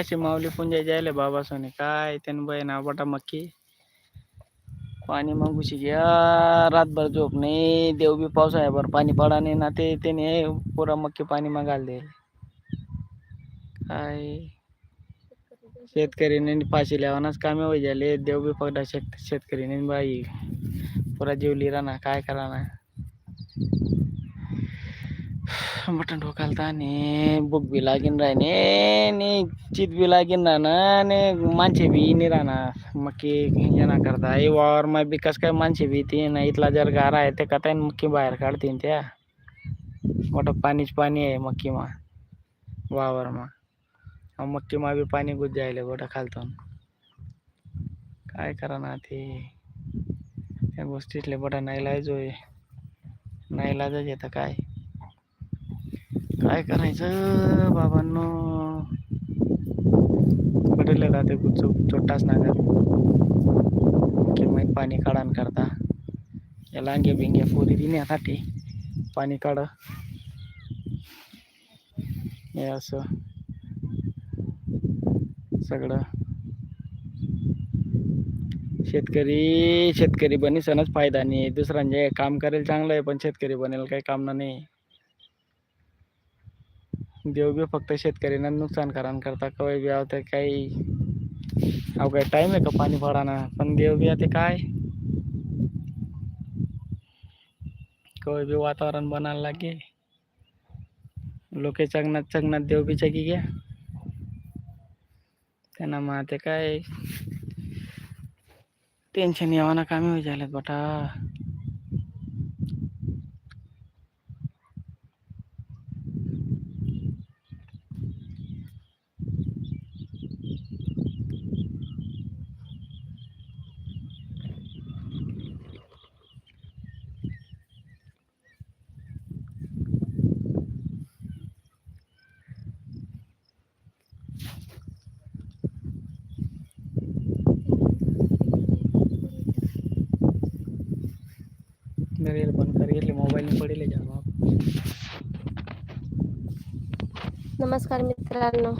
अशी माऊली पुंजा जायले बाबा सोने काय त्यानं बाई ना बटा मक्की पाणी मागूशी घ्या रातभर झोप नाही देव बी पावसाळ्याभर पाणी पडा नाही ना ते त्याने पुरा मक्की पाणी मागायला दे काय शेतकरीने फाशी लावण्याच कामे होई झाले देव बी पडा शेत शेतकरीने बाई पुरा जीव लिरा ना काय करा ना बटन ठोकालता आणि बुक बी लागीन राहणे ने चित बी लागीन राहणार ने माणसे बी नाही राहणार मक्की ना करता हे वावर मा बी कस काय माणसे बी ते ना इथला जर गारा आहे ते कथा मक्की बाहेर काढतीन त्या मोठं पाणीच पाणी आहे मक्की मा वावर मा मक्की मा बी पाणी गुज जायले गोठा खालतून काय करा ना ते त्या गोष्टीतले बटा नाईलाज होय नाईलाजच येतं काय काय करायचं बाबांनो? पडलेला ते गुच्चू चोट्टाच ना की पाणी काढान करता. या लांगे बिंगे पोरी दिण्यासाठी पाणी काढ. हे असं. सगळं. शेतकरी शेतकरी बनीसनच फायदा नाही. दुसऱ्यांचे काम करेल चांगलं आहे पण शेतकरी बनेल काही काम नाही. देव बी फक्त शेतकऱ्यांना नुकसान करान करता. कवय बी आवते काही काही टाईम आहे का पाणी पडाना पण देव बी आता काय? कवय बी वातावरण बनायला लागे लोके चगनात चगनात देव बी चगी घ्या. त्यांना मग ते काय? टेन्शन यावाना कामी होई झालेत बटा. मेरे बंद करिए मोबाईल में पडेल जावा नमस्कार मित्रांनो।